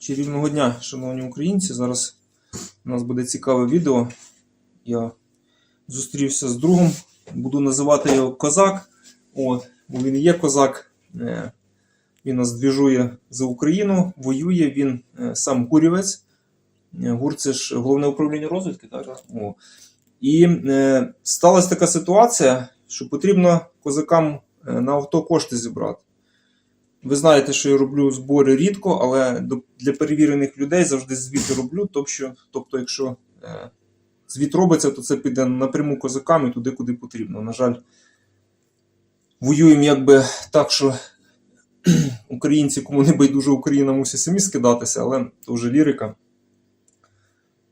Чарівного дня, шановні українці. Зараз у нас буде цікаве відео. Я зустрівся з другом, буду називати його Козак. От, бо він є козак. Е, Він нас двіжує за Україну, воює. Він е, сам гурівець. Е, ГУР це ж головне управління розвідки, так? Так. О. І е, сталася така ситуація, що потрібно козакам на авто кошти зібрати. Ви знаєте, що я роблю збори рідко, але для перевірених людей завжди звіти роблю. Тобто, тобто якщо е, звіт робиться, то це піде напряму козакам і туди, куди потрібно. На жаль, воюємо якби так, що українці, кому не байдуже Україна, мусять самі скидатися, але то вже лірика.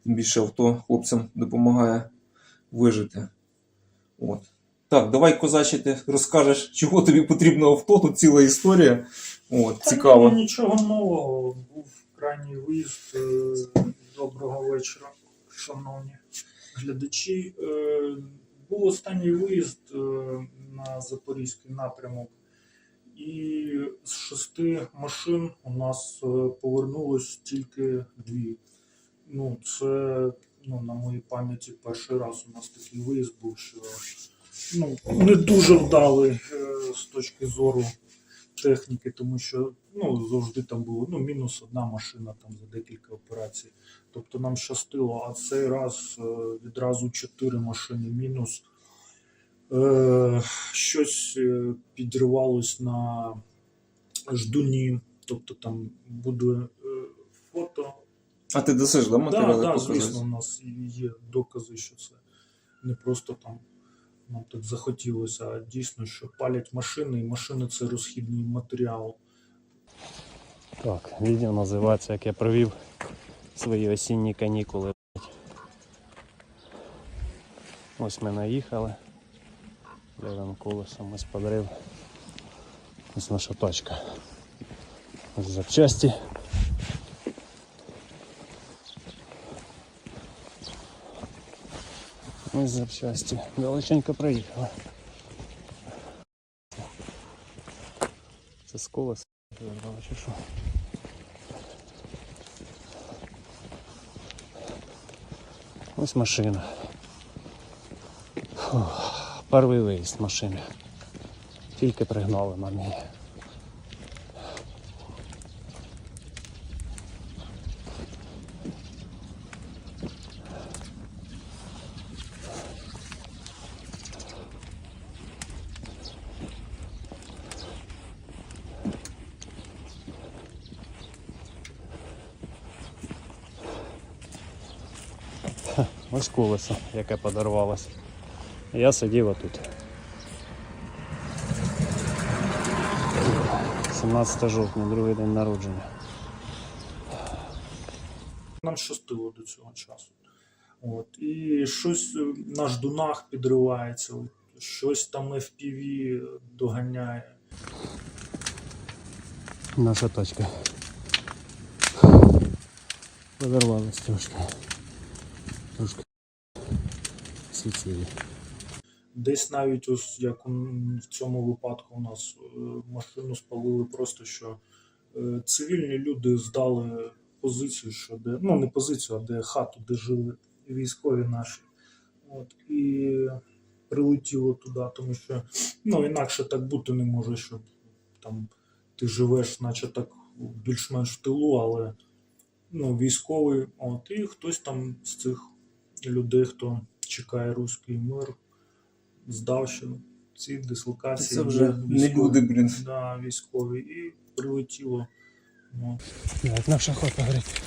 Тим більше авто хлопцям допомагає вижити. От. Так, давай, козаче, ти розкажеш, чого тобі потрібно авто, тут ціла історія. От, Та цікаво. ні, Нічого нового. Був крайній виїзд. Е, Доброго вечора, шановні глядачі. Е, Був останній виїзд е, на Запорізький напрямок. І з шести машин у нас е, повернулось тільки дві. Ну, це ну, на моїй пам'яті перший раз у нас такий виїзд був, що ну, не дуже вдалий е, з точки зору техніки, тому що ну, завжди там було ну, мінус одна машина там за декілька операцій. Тобто нам щастило, а цей раз е, відразу чотири машини мінус. Е, щось підривалось на ждуні, тобто там буде фото. А ти досиш, да, Так, да, да, звісно, у нас є докази, що це не просто там нам так захотілося, дійсно, що палять машини, і машини це розхідний матеріал. Так, відео називається, як я провів свої осінні канікули. Ось ми наїхали. Лівим колесом ось подрив. Ось наша точка. Ось запчасті. Ось запчасті. Далеченько проїхали. Це з колеса. вирвало чи що? Ось машина. Фух, перший виїзд машини. Тільки пригнали нам її. Ось колесо, яке подарувалося. Я сидів отут. 17 жовтня, другий день народження. Нам щастило до цього часу. От. І щось е, на ждунах підривається, щось там FPV доганяє. Наша точка. Подорвалась трошки. Трошки. Всі цілі. Десь навіть ось як в цьому випадку у нас е, машину спалили просто, що е, цивільні люди здали позицію, що де, ну не позицію, а де хату, де жили військові наші. От, і прилетіло туди, тому що ну, інакше так бути не може, щоб там ти живеш, наче так більш-менш в тилу, але ну, військовий, от, і хтось там з цих людей, хто чекає руський мир, здав, що ці дислокації Це вже не люди, блін. Да, військові, і прилетіло. Ну, Так, наша хата горить.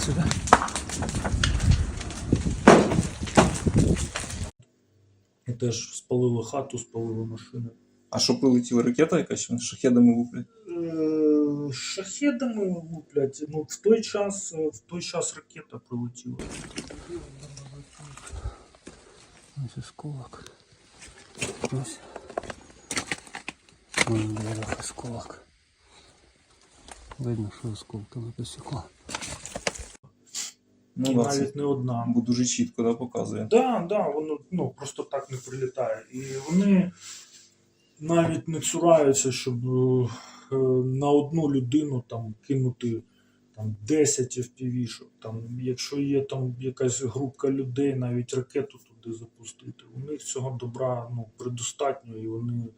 Сюди. І теж спалили хату, спалили машини. А що прилетіла ракета якась, вони шахедами луплять? Е, Шахедами луплять. Ну, в той час, в той час ракета прилетіла. Ось осколок. Ось. Ось осколок. Видно, що осколками посікло. Ну, І да, це навіть не одна. бо дуже чітко да, показує. Да, да, воно ну, просто так не прилітає. І вони навіть не цураються, щоб е, на одну людину там кинути там 10 FPV-шок. Там, якщо є там якась групка людей, навіть ракету туди запустити. У них цього добра ну, предостатньо, і вони,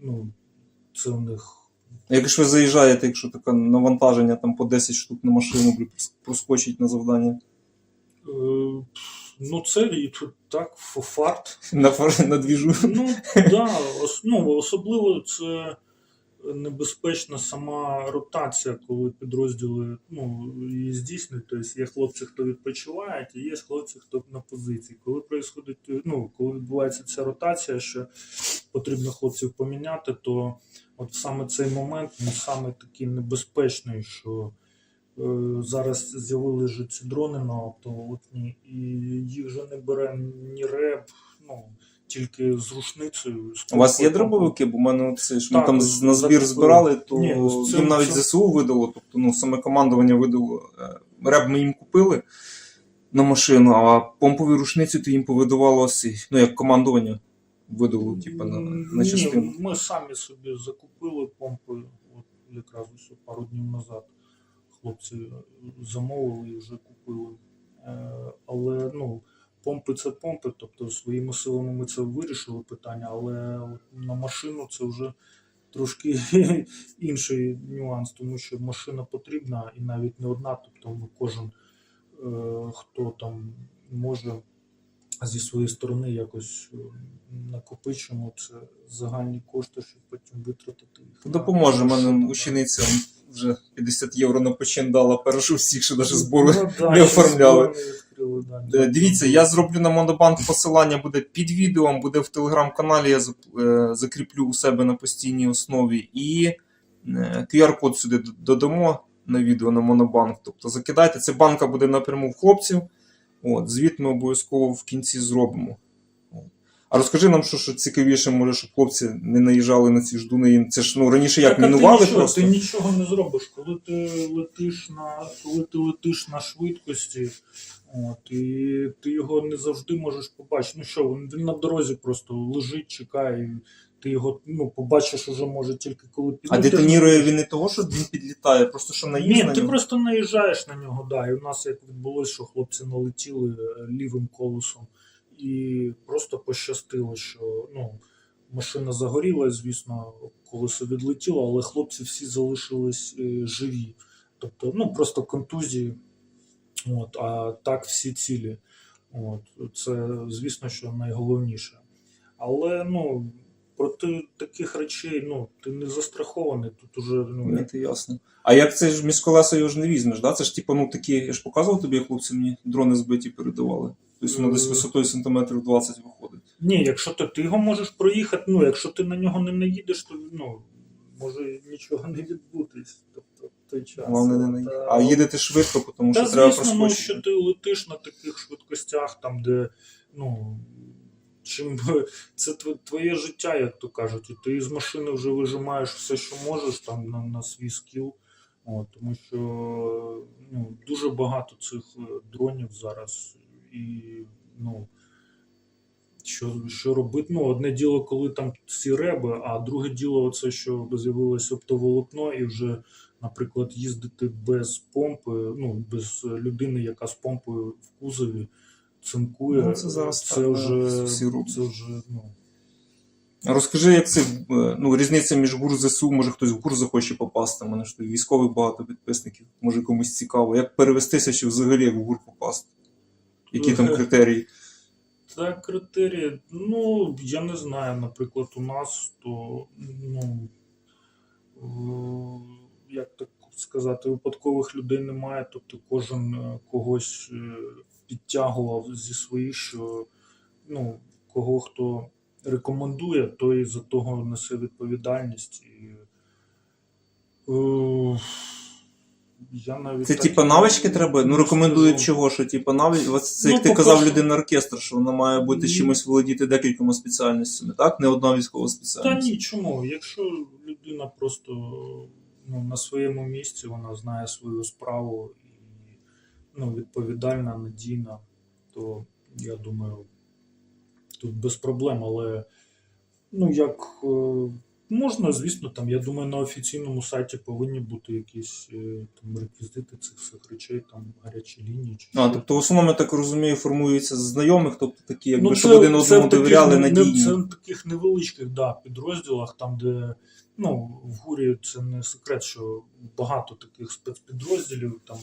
ну, це у них. Якщо ви заїжджаєте, якщо таке навантаження там по 10 штук на машину проскочить на завдання. Е, ну, це і тут так, фарт. На, фар- на двіжу. Ну, да, ос, ну, особливо це небезпечна сама ротація, коли підрозділи ну, її здійснюють. Тобто є хлопці, хто відпочивають, і є хлопці, хто на позиції. Коли происходить, ну, коли відбувається ця ротація, що потрібно хлопців поміняти, то от саме цей момент він саме такий небезпечний, що е, зараз з'явилися ж ці дрони на автолотні, і їх вже не бере ні реп, ну, тільки з рушницею. з У вас є дробовики? Бо в мене це ж ми Так, там на збір закупили. збирали, то Ні, це- їм навіть це- ЗСУ видало, тобто ну, саме командування видало. е, Реб ми їм купили на машину, а помпові рушниці то їм повидавало ну як командування видало, типу, на, на Ні. Ми самі собі закупили помпи, от якраз пару днів назад. Хлопці замовили і вже купили. Е, Але ну, помпи це помпи, тобто своїми силами ми це вирішили питання, але на машину це вже трошки інший нюанс, тому що машина потрібна і навіть не одна, тобто ми кожен, е, хто там може зі своєї сторони якось е, накопичимо це загальні кошти, щоб потім витратити їх. на Допоможе. Вже 50 євро на почин дала, першу всіх, що навіть збору. Ну, да, не оформляли. відкрили, да. Е, Дивіться, я зроблю на Монобанк посилання буде під відео, буде в телеграм-каналі, я е, закріплю у себе на постійній основі. І е, QR-код сюди додамо на відео на Монобанк. Тобто закидайте, це банка буде напряму в хлопців. От, звіт ми обов'язково в кінці зробимо. А розкажи нам, що, що цікавіше, може, щоб хлопці не наїжджали на ці ждуни. Це ж ну, раніше як Так, мінували ти нічого, просто. Ти нічого не зробиш, коли ти летиш на коли ти летиш на швидкості, от, і ти його не завжди можеш побачити. Ну що, він, він на дорозі просто лежить, чекає, ти його ну, побачиш уже може тільки коли А детонірує він не того, що він підлітає, просто що наїзд Ні, на ти нього. просто наїжджаєш на нього, да. І у нас як відбулося, що хлопці налетіли е, лівим колесом, і просто пощастило, що ну, машина загоріла, звісно, колесо відлетіло, але хлопці всі залишились е, живі. Тобто, ну просто контузії, от, а так всі цілі. От, це, звісно, що найголовніше. Але ну, проти таких речей ну, ти не застрахований. Тут уже ну, Ні, це ясно. А як це ж міськолеса його ж не візьмеш, да? Це ж типу, ну такі, я ж показував тобі, як хлопці мені дрони збиті передавали. Тобто воно десь висотою сантиметрів 20 виходить. Ні, якщо ти, ти його можеш проїхати, ну якщо ти на нього не наїдеш, то ну, може нічого не відбутись. Тобто в той час. Головне не От, наїхати. а- їдете швидко, тому що Та, треба звісно, ну, проскочити. що ти летиш на таких швидкостях, там, де ну, чим це тв- твоє життя, як то кажуть, і ти з машини вже вижимаєш все, що можеш там на, на свій скіл. От, тому що ну, дуже багато цих е, дронів зараз. І ну, що, що робити? Ну, одне діло, коли там ці реби, а друге діло, це що з'явилось оптоволокно, і вже, наприклад, їздити без помпи, ну, без людини, яка з помпою в кузові цинкує. Ну, це зараз це так, вже, всі це вже, ну. Розкажи, як це е, ну, різниця між ГУР ЗСУ, може хтось в ГУР захоче попасти. У мене ж військових багато підписників, може комусь цікаво. Як перевестися чи взагалі як в ГУР попасти? Які там критерії? Та критерії, ну, я не знаю, наприклад, у нас то, ну, е, як так сказати, випадкових людей немає. Тобто кожен е, когось е, підтягував зі своїх, що ну, кого хто рекомендує, той за того несе відповідальність. І, я навіть Це так типа навички треба? Ну рекомендують скажу. чого, що типа навички. Ось Це Ну, як ти казав людина оркестр, що вона має бути Ні. чимось володіти декількома спеціальностями, так? Не одна військова Та спеціальність. ні, чому? Якщо людина просто ну, на своєму місці, вона знає свою справу і ну, відповідальна, надійна, то я думаю, тут без проблем, але ну як е, можна, звісно, там, я думаю, на офіційному сайті повинні бути якісь е, там реквізити цих всіх речей, там гарячі лінії чи А, тобто, в основному, я так розумію, формуються з знайомих, тобто такі, якби, Ну, щоб один одному довіряли не- надійні. Це в таких невеличких да, підрозділах, там, де ну, в гурі це не секрет, що багато таких спецпідрозділів, там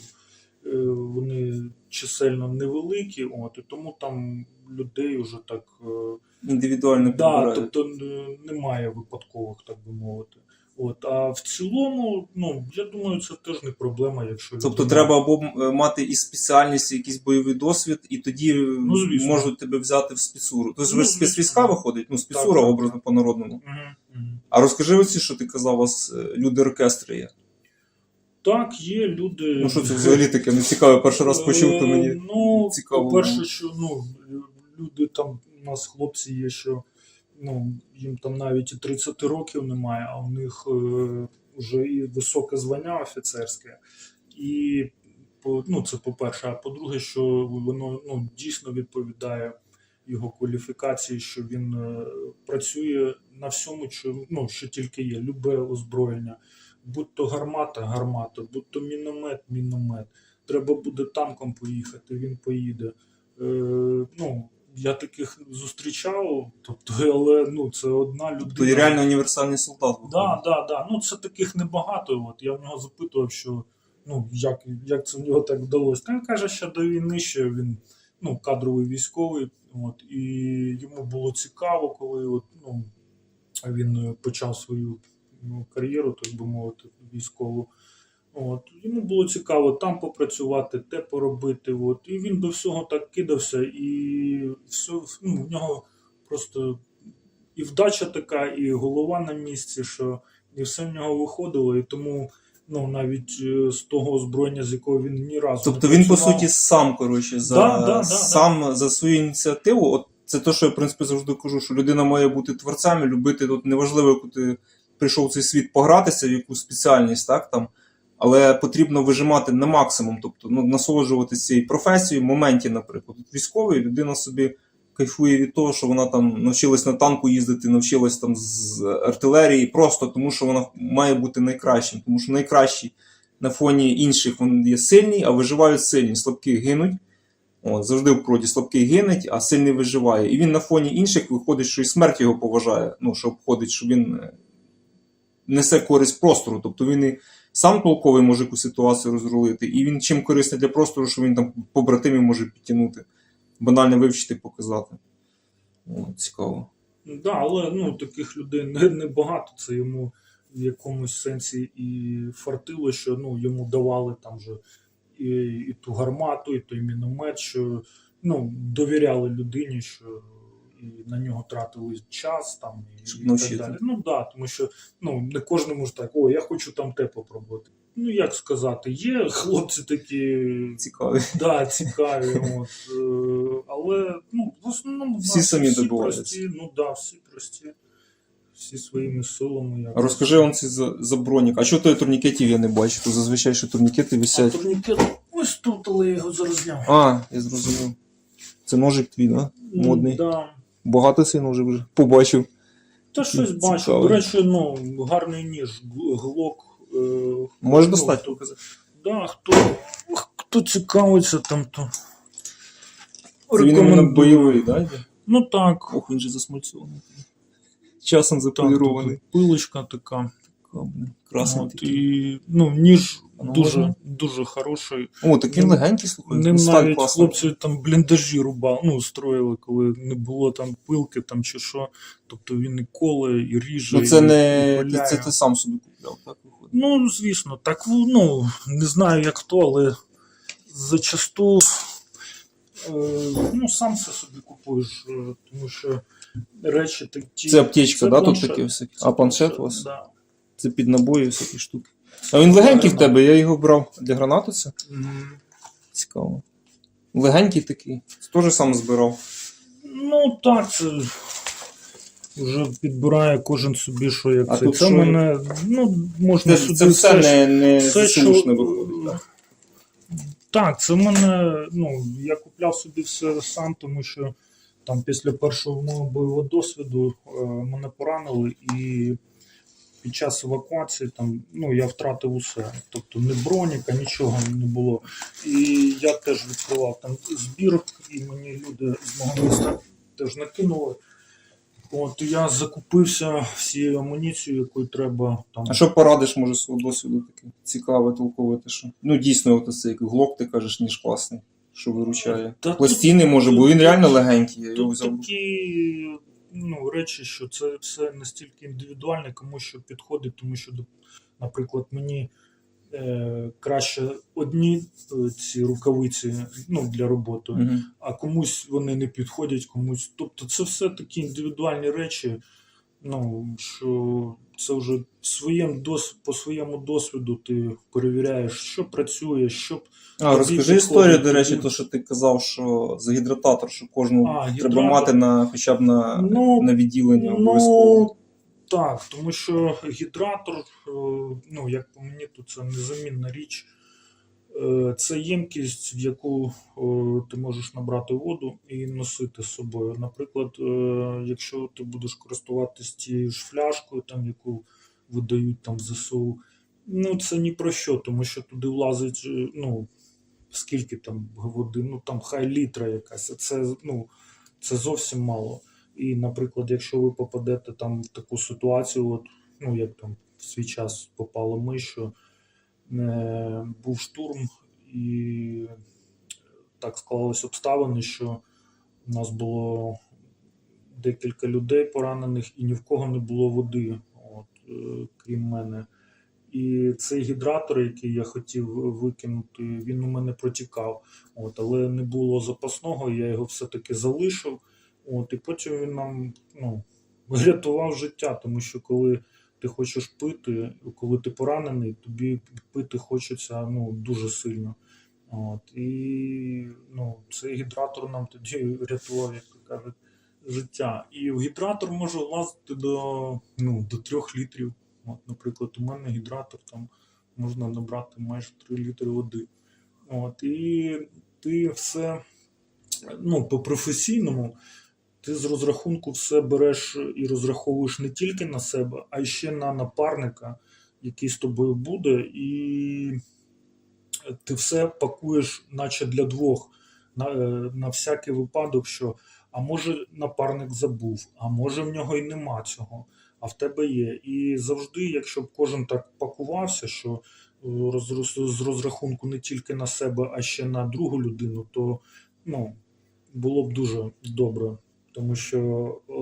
вони чисельно невеликі, от, і тому там людей вже так. е, Індивідуально Да, підбирають. тобто е, немає випадкових, так би мовити. От, а в цілому, ну, я думаю, це теж не проблема, якщо Тобто людина- треба або е, мати і спеціальність, і якийсь бойовий досвід, і тоді е, Ну, можуть тебе взяти в спецуру. Тобто Ну, ви ж спецвійська виходить, ну спецура Так, образно так. по-народному. Мгм, мгм. А розкажи оці, що ти казав, у вас е, люди оркестри є. Так, є люди. Ну що це взагалі таке? Ну цікаво, перший раз почув, то Е, мені. Ну, цікаво По-перше, що ну, люди там, у нас хлопці є, що ну, їм там навіть і 30 років немає, а у них е, вже і високе звання офіцерське. І по- ну, це по-перше, а по-друге, що воно ну, дійсно відповідає його кваліфікації, що він е, працює на всьому, що, ну, що тільки є, любе озброєння. Будь то гармата, гармата, будь то міномет, міномет. Треба буде танком поїхати, він поїде. Е, ну, я таких зустрічав, тобто, але ну, це одна людина. То є реально універсальний солдат. виходить. Да, да, да. Ну це таких небагато. От я в нього запитував, що ну як, як це в нього так вдалося. Та він каже, що до війни ще він ну, кадровий військовий. От, і йому було цікаво, коли от, ну, він е, почав свою ну, кар'єру, так би мовити, військову. От, йому було цікаво там попрацювати, те поробити. От, і він до всього так кидався, і все, ну, в нього просто і вдача така, і голова на місці, що і все в нього виходило, і тому ну, навіть е, з того озброєння, з якого він ні разу Тобто не він, по суті, сам, коротше, за, Да, да, да, сам за свою ініціативу. От це те, що я, в принципі, завжди кажу, що людина має бути творцем і любити. Тут неважливо, яку ти прийшов в цей світ погратися, в яку спеціальність, так там. Але потрібно вижимати на максимум, тобто ну, насолоджуватися цією професією в моменті, наприклад. Тут військовий людина собі кайфує від того, що вона там навчилась на танку їздити, навчилась там з артилерії, просто тому що вона має бути найкращим, тому що найкращий на фоні інших він є сильний, а виживають сильні, слабкі гинуть. От, завжди в проді слабкий гинуть, а сильний виживає. І він на фоні інших виходить, що і смерть його поважає, ну, що обходить, що він е, несе користь простору. Тобто він і сам толковий може якусь ситуацію розрулити, і він чим корисний для простору, що він там побратимів може підтягнути, банально вивчити, показати. О, цікаво. Да, але ну, таких людей не, не. Це йому в якомусь сенсі і фартило, що ну, йому давали там же і, і ту гармату, і той міномет, що ну, довіряли людині, що і на нього тратили час там і, Щоб і так далі. Ну да, тому що ну, не кожному ж так, о, я хочу там те попробувати. Ну, як сказати, є хлопці такі Цікаві. Да, цікаві. От, е, але ну, в основному Всі нас самі всі прості, ну да, всі прості, всі своїми силами. Як... А Розкажи вам ці за, за бронік. А чого той турнікетів я не бачу? То зазвичай що турнікети А висять. турнікет ось тут, але я його зараз зняв. А, я зрозумів. Це ножик твій, да? Модний. Да. Багато сину вже вже побачив. Та щось бачу. До речі, ну, гарний ніж, глок. Е, Можеш ну, достати показати. Да, хто, хто цікавиться там, то. Це він рекомендую. бойовий, да? Ну так. Ох, він же засмальцьований. Часом Так, заполірований. тут пилочка така. Така, Красний От, і, ну, ніж Ну, дуже, дуже хороший. О, так ним- легенький, слухай. Ним сталь навіть класна. хлопці там бліндажі рубали, ну, строїли, коли не було там пилки там чи що. Тобто він і коле, і ріже. Ну це і, не. і Ти, це ти сам собі купляв, так виходить. Ну, звісно, так ну, не знаю як хто, але зачасту е, ну, сам все собі купуєш, е, тому що речі такі. Це аптечка, Це да, тут планшет. таке всяке? Це А планшет у вас? Да. Це під набої всякі штуки. А він легенький в тебе, я його брав для гранати це. Цікаво. Легенький такий. Теж сам збирав. Ну, так, це вже підбирає кожен собі, що як А це. тут Це що? мене, ну, можна Це, це все все, не, не все, що- виходить. Так? Так, це в мене, ну, я купляв собі все сам, тому що там після першого мого бойового досвіду е, мене поранили, і під час евакуації там, ну, я втратив усе. Тобто не броніка, нічого не було. І я теж відкривав там збір, і мені люди з мого міста теж накинули. От я закупився всією амуніцією, яку треба там. А що порадиш, може, свого досвіду таке цікаве, толкове, те, що. Ну, дійсно, от цей глок, ти кажеш, ніж класний, що виручає. Та тут- може, бо він реально легенький, я його взяв. такі ну, речі, що це все настільки індивідуальне, кому що підходить, тому що, наприклад, мені е, краще одні е, ці рукавиці ну, для роботи, Мгм. а комусь вони не підходять, комусь. Тобто це все такі індивідуальні речі, ну, що це вже своєм дос, по своєму досвіду ти перевіряєш, що працює, що А, розкажи історію, до речі, то, що ти казав, що за гідрататор, що кожну А, треба мати на хоча б на, Ну, на відділення обов'язково. Ну, так, тому що гідратор, е, ну, як по мені, то це незамінна річ. Е, Це ємкість, в яку е, ти можеш набрати воду і носити з собою. Наприклад, е, якщо ти будеш користуватися тією ж фляжкою, там, яку видають там в ЗСУ, ну це ні про що, тому що туди влазить, ну, скільки там води, ну там хай літра якась. Це, ну, це зовсім мало. І, наприклад, якщо ви попадете там в таку ситуацію, от, ну як там в свій час попало ми, що був штурм, і так склалися обставини, що у нас було декілька людей поранених, і ні в кого не було води, от, е, крім мене. І цей гідратор, який я хотів викинути, він у мене протікав. От, але не було запасного, я його все-таки залишив. От, і потім він нам ну, врятував життя, тому що коли ти хочеш пити, коли ти поранений, тобі пити хочеться ну, дуже сильно. От, і ну, цей гідратор нам тоді врятував, як то кажуть, життя. І гідратор може влазити до, ну, до 3 літрів. От, наприклад, у мене гідратор там можна набрати майже 3 літри води. От, і ти все ну, по професійному, ти з розрахунку все береш і розраховуєш не тільки на себе, а й ще на напарника, який з тобою буде, і ти все пакуєш, наче для двох, на, е, на всякий випадок, що а може напарник забув, а може в нього і нема цього, а в тебе є. І завжди, якщо б кожен так пакувався, що е, з розрахунку не тільки на себе, а ще на другу людину, то ну, було б дуже добре. Тому що е,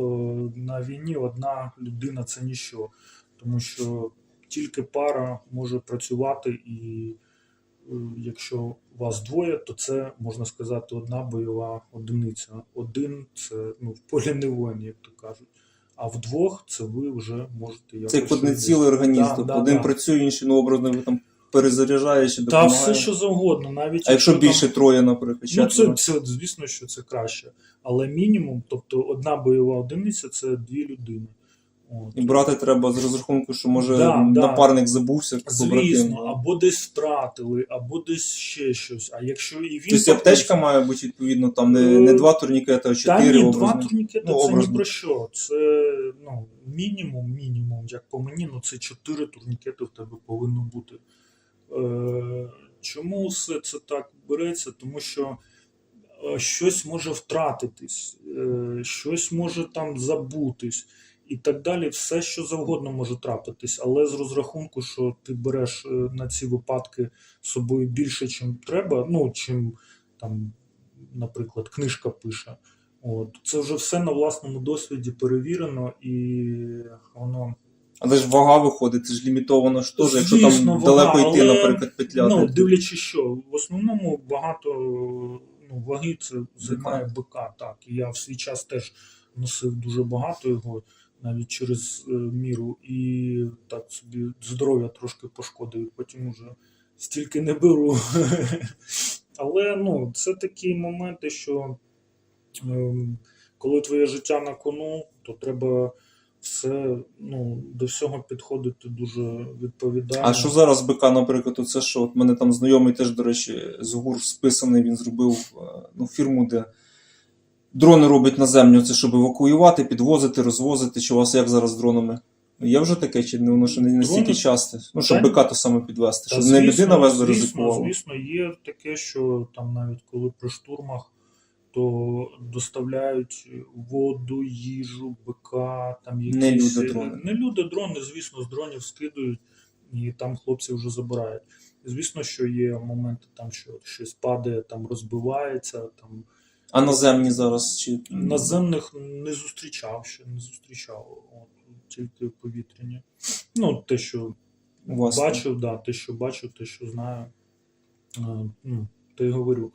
на війні одна людина це ніщо. Тому що тільки пара може працювати, і е, якщо вас двоє, то це можна сказати одна бойова одиниця. Один це ну, в полі не воїн, як то кажуть. А вдвох це ви вже можете якось. Це як одне цілий організм. Да, тобто да, один да. працює, інший ну, образно там перезаряджає чи Та допомагає. все, що завгодно, навіть А якщо там- більше троє, наприклад, Ну, це, четверо? це звісно, що це краще. Але мінімум, тобто одна бойова одиниця це дві людини. От. І брати треба з розрахунку, що може Да, да. напарник забувся, Звісно, побратим. або десь втратили, або десь ще щось. А якщо і він Тобто аптечка має бути відповідно там не, не два турнікети, а Та чотири ні, два образно. турнікети Ну, це ні про що. Це ну, мінімум, мінімум, як по мені, ну це чотири турнікети в тебе повинно бути. Е, чому все це так береться? Тому що е, щось може втратитись, е, щось може там забутись. І так далі, все, що завгодно може трапитись, але з розрахунку, що ти береш на ці випадки з собою більше, чим треба, ну чим там, наприклад, книжка пише. От це вже все на власному досвіді перевірено, і воно Але ж вага виходить, це ж лімітовано ж теж, якщо Звісно, там вага, далеко йти, але, наприклад, петля. Ну, дивлячись що, в основному багато ну, ваги це займає БК, так. І я в свій час теж носив дуже багато його, навіть через е, міру, і так собі здоров'я трошки пошкодив, потім уже стільки не беру. Але ну, це такі моменти, що ем, коли твоє життя на кону, то треба все, ну, до всього підходити дуже відповідально. А що зараз БК, наприклад, оце що? От мене там знайомий теж, до речі, з ГУР списаний, він зробив е, ну, фірму, де дрони робить наземні, це щоб евакуювати, підвозити, розвозити. Чи у вас як зараз з дронами? Є вже таке, чи не воно ще не настільки часто? Ну, щоб БК то саме підвести, щоб не людина звісно, ризикувала. Звісно, є таке, що там навіть коли при штурмах, то доставляють воду, їжу, БК, там якісь... Не люди дрони. Не люди дрони, звісно, з дронів скидують, і там хлопці вже забирають. Звісно, що є моменти, там, що щось падає, там розбивається, там А наземні зараз чи Наземних не зустрічав ще, не зустрічав. От, тільки повітряні. Ну, те, що вас? бачив, да, те, що бачив, те, що знаю. Е, Ну, те й говорю.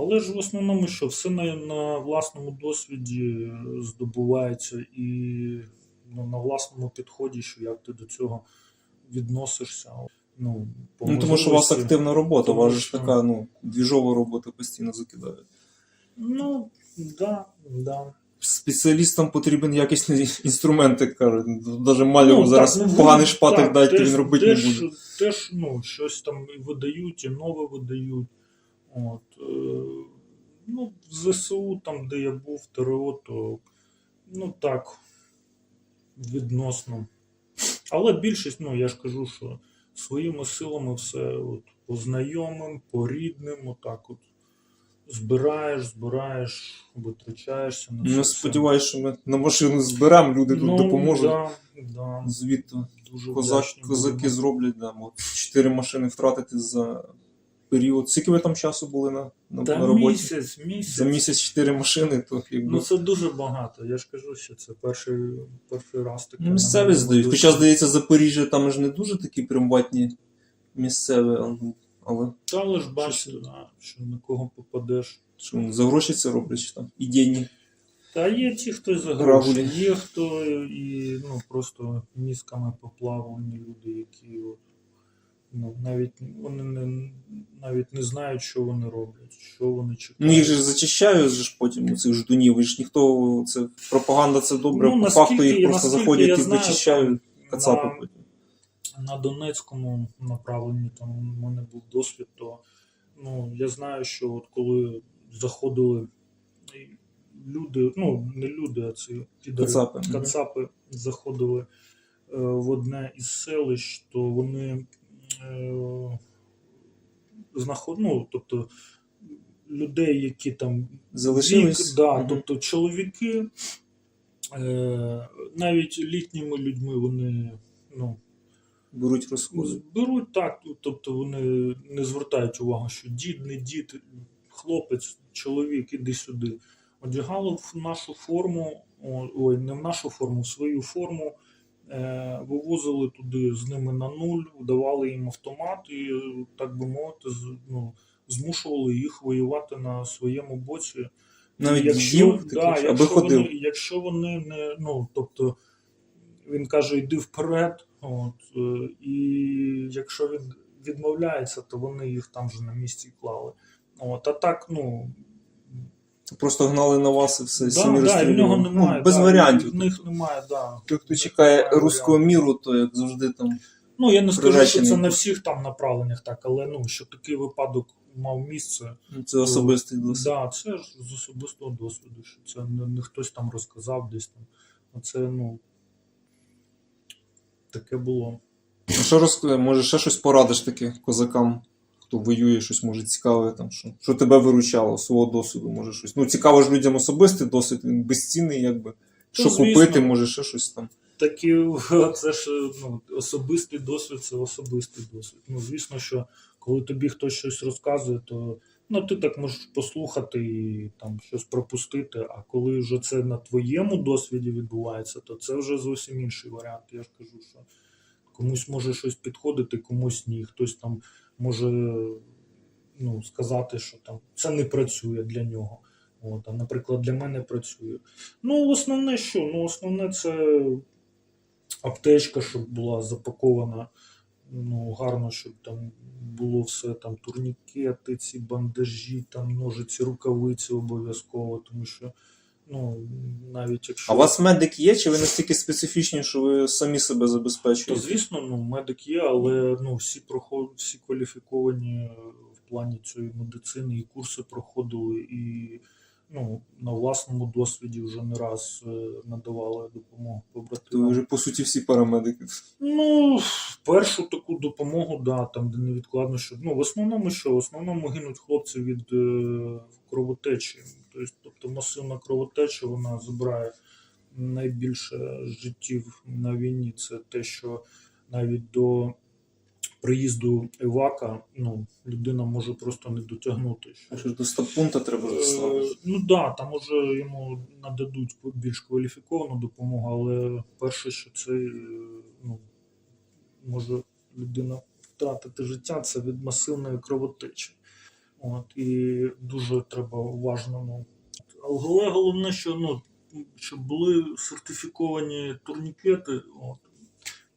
Але ж в основному, що все на, на власному досвіді здобувається і ну, на власному підході, що як ти до цього відносишся. Ну, по Ну, тому що у вас активна робота, у вас ж така ну, двіжова робота постійно закидають. Ну, да, да. Спеціалістам потрібен якісний інструмент, як кажуть. Навіть маляру Ну, зараз так, ну, поганий шпатик дайте, він робити не буде. Теж ну, щось там і видають, і нове видають. От, е, ну, в ЗСУ, там, де я був, ТРО, то ну так, відносно. Але більшість, ну я ж кажу, що своїми силами все от, по знайомим, по рідним, отак от. Збираєш, збираєш, витрачаєшся на це. Ну, сподіваюся, що ми на машину зберемо, люди тут Ну, допоможуть. Да, да, Звідти дуже козак, козаки будемо. зроблять, да, чотири машини втратити за період. Скільки ви там часу були на, на, Та на роботі? місяць, місяць. За місяць чотири машини, то якби. Ну це дуже багато. Я ж кажу, що це перший, перший раз таке. Ну, місцеві здають. Хоча, здається, Запоріжжя там ж не дуже такі прям ватні місцеві, але- але Та але ж бачите, да, що на кого попадеш. що за гроші це роблять, чи там ідейні. Та є ті, хто за гроші, є хто і ну, просто мізками поплавлені люди, які от, ну, навіть вони не, навіть не знають, що вони роблять, що вони чекають. Ну їх же зачищають же ж потім цих ждунів, і ж ніхто це пропаганда це добре, Ну, по факту їх просто заходять і знаю, вичищають кацапи на- потім. на Донецькому направленні там у мене був досвід, то ну, я знаю, що от коли заходили люди, ну не люди, а ці підари, Кацапи, кацапи заходили е, в одне із селищ, то вони знаход... ну, тобто людей, які там Залишились. Да, Мгм. тобто чоловіки, е, навіть літніми людьми вони ну, беруть розходи. беруть так, тобто вони не звертають увагу, що дід, не дід, хлопець, чоловік, іди сюди. Одягали в нашу форму, о, ой, не в нашу форму, в свою форму, е, вивозили туди з ними на нуль, давали їм автомат і, так би мовити, ну, змушували їх воювати на своєму боці. Навіть якщо, дів да, таких, аби якщо, ходив. вони, якщо вони не, ну, тобто, він каже, йди вперед, от, е, і якщо він відмовляється, то вони їх там же на місці клали. От, а так, ну, Просто гнали на вас і все. да, самі да, в нього Ну, немає. без да, варіантів. В них немає, да. Той, хто чекає немає руського варіантів. міру, то як завжди там. Ну, я не скажу, що це на всіх там направленнях так, але ну, що такий випадок мав місце. ну, Це особистий досвід. Да, це ж з особистого досвіду, що це не, не хтось там розказав десь там. А це, ну, таке було. А що роз... може ще щось порадиш таке козакам, хто воює, щось може цікаве, там, що, що тебе виручало свого досвіду, може щось. Ну, цікаво ж людям особистий досвід, він безцінний, якби. Що звісно. купити, може ще щось там. Такі, це ж ну, особистий досвід це особистий досвід. Ну, звісно, що коли тобі хтось щось розказує, то Ну, ти так можеш послухати і там щось пропустити, а коли вже це на твоєму досвіді відбувається, то це вже зовсім інший варіант. Я ж кажу, що комусь може щось підходити, комусь ні. Хтось там може ну, сказати, що там це не працює для нього. От, а, наприклад, для мене працює. Ну, основне що? Ну, основне це аптечка, щоб була запакована ну, гарно, щоб там було все там турнікети, ці бандажі, там ножиці, рукавиці обов'язково, тому що ну, навіть якщо. А у вас медик є, чи ви настільки специфічні, що ви самі себе То, забезпечуєте? звісно, ну, медик є, але ну, всі, проход... всі кваліфіковані е, в плані цієї медицини і курси проходили, і ну, на власному досвіді вже не раз е, надавали допомогу То ви побратимам. вже по суті всі парамедики. Ну, першу таку допомогу, да, там, де невідкладно, що. Ну, в основному що? В основному гинуть хлопці від е, кровотечі. Тобто масивна кровотеча вона забирає найбільше життів на війні. Це те, що навіть до приїзду Евака ну, людина може просто не дотягнути. А що ж до стабпункта треба Е, доставити? Ну так, да, там уже йому нададуть більш кваліфіковану допомогу, але перше, що це е, ну, може людина втратити життя, це від масивної кровотечі. От, і дуже треба уважно. Ну. Але головне, що ну, щоб були сертифіковані турнікети, от,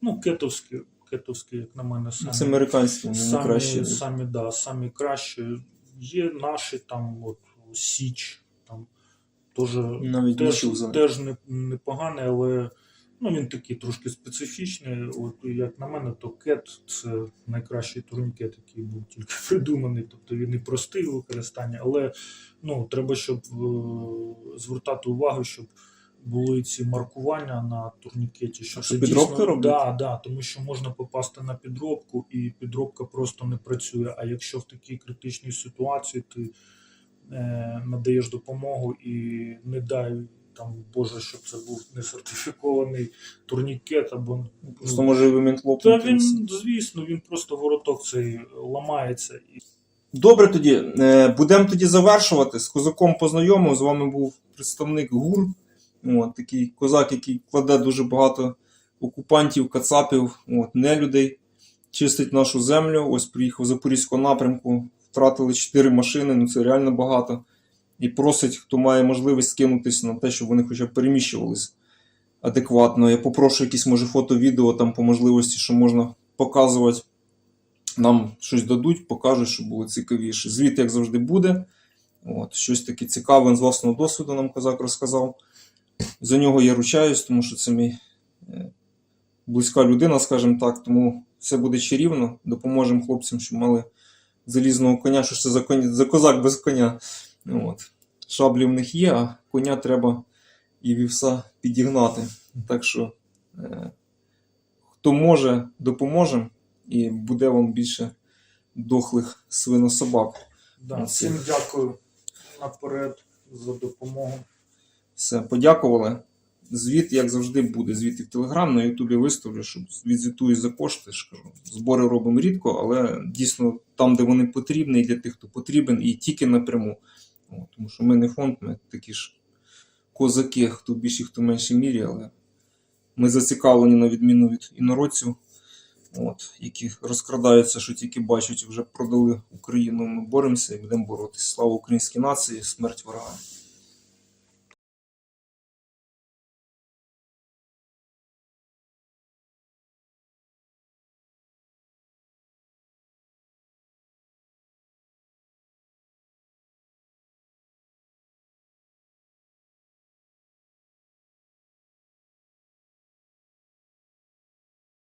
ну, кетовські, кетовські, як на мене, самі Це американські, самі, найкращі. самі, да, самі кращі. Є наші там, от Січ, там теж, Навіть не теж, чув теж не, непоганий, але ну, він такий трошки специфічний. От, як на мене, то кет це найкращий турнікет, який був тільки придуманий. Тобто він і простий у використанні, але ну, треба, щоб е, звертати увагу, щоб були ці маркування на турнікеті, щоб що, це дійсно, роблять? да, да, тому що можна попасти на підробку, і підробка просто не працює. А якщо в такій критичній ситуації ти е, надаєш допомогу і не дай там, Боже, щоб це був не сертифікований турнікет або Просто може вимінт та він, звісно, він просто вороток цей ламається і Добре тоді. Е, Будемо тоді завершувати. З козаком познайомив. З вами був представник ГУР. От, такий козак, який кладе дуже багато окупантів, кацапів, от, нелюдей, чистить нашу землю. Ось приїхав з Запорізького напрямку, втратили 4 машини, ну це реально багато. І просить, хто має можливість скинутись на те, щоб вони хоча б переміщувались адекватно. Я попрошу якісь, може, фото-відео там по можливості, що можна показувати. Нам щось дадуть, покажуть, щоб було цікавіше. Звіт, як завжди, буде. От, щось таке цікаве з власного досвіду нам козак розказав. За нього я ручаюсь, тому що це мій е, близька людина, скажімо так. Тому все буде чарівно. Допоможемо хлопцям, щоб мали залізного коня. Що це за, коня, за козак без коня? От. Шаблі в них є, а коня треба і вівса підігнати. Так що, е, хто може, допоможемо, і буде вам більше дохлих свинособак. да, всім дякую наперед за допомогу. Все, подякували. Звіт, як завжди, буде. Звіт і в Телеграм, на Ютубі виставлю, щоб відзвітую за кошти. ж кажу. Збори робимо рідко, але дійсно там, де вони потрібні, і для тих, хто потрібен, і тільки напряму. От, тому що ми не фонд, ми такі ж козаки, хто в більшій, хто в меншій мірі, але ми зацікавлені на відміну від інородців, от, які розкрадаються, що тільки бачать, вже продали Україну. Ми боремося і будемо боротися. Слава українській нації, смерть ворогам.